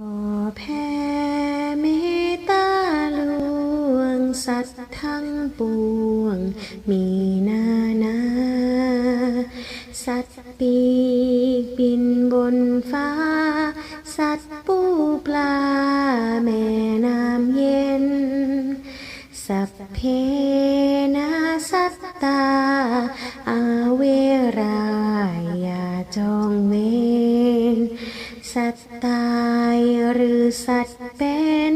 ขอแผ่เมตตาลวง สัตว์ทั้งปวง มีนานา สัตว์ปีกบินบนฟ้า สัตว์ปูปลา แม่น้ำเย็น สัพเพ น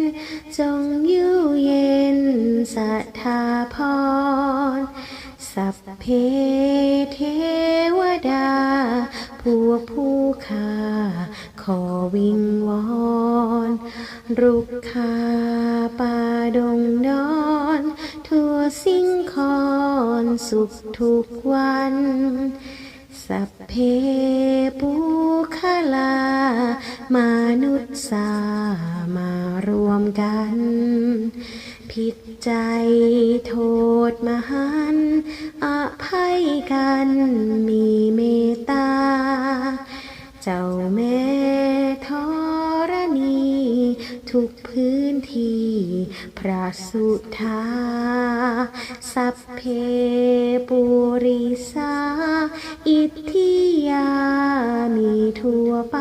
จงอยู่เย็นสัทธาพร สัพเพเทวดา พวกผู้ค่าขอวิงวอนรุกขาป่าดงดอนทั่วสิ่งคอนสุขทุกวัน สัพเพปุคลา มนุษย์สามารวมกัน ผิดใจโทษมหันต์อภัยกันมีเมตตา เจ้าแม่ธรณี ทุกพื้นที่ พระสุธา สัพเพปุริสา อิทธิยา มีทั่วไป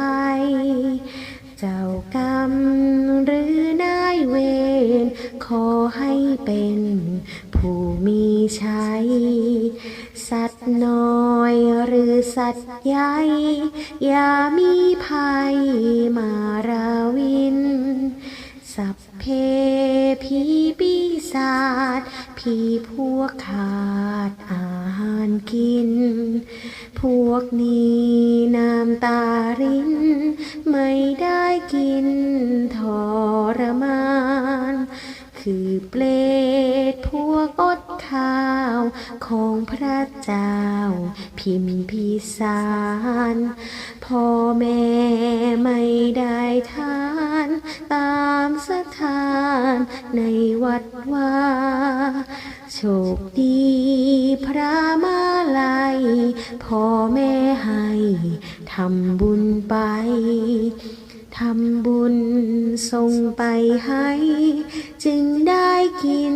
เจ้ากรรมหรือนายเวรขอให้เป็นผู้มีชัย สัตว์น้อยหรือสัตว์ใหญ่ อย่ามีภัยมาราวิน สัพเพผีปีศาจผีพวกขาดอาหารกิน พวกนี้น้ำตาริน ไม่ได้กินทรมาน คือเปรตพวกอดข้าวของพระเจ้า พิมพิสาร พ่อแม่ไม่ได้ทาน ตามสถานในวัดว่าโชคดีพระมาลัยพ่อแม่ให้ทำบุญไปทำบุญส่งไปให้ จึงได้กิน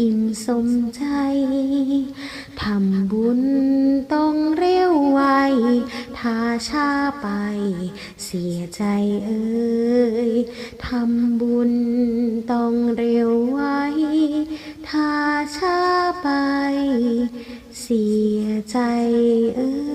อิ่มสมใจ ทำบุญต้องเร็วไวถ้าช้าไปเสียใจเอ่ย ทำบุญต้องเร็วไวถ้าช้าไป เสียใจเออ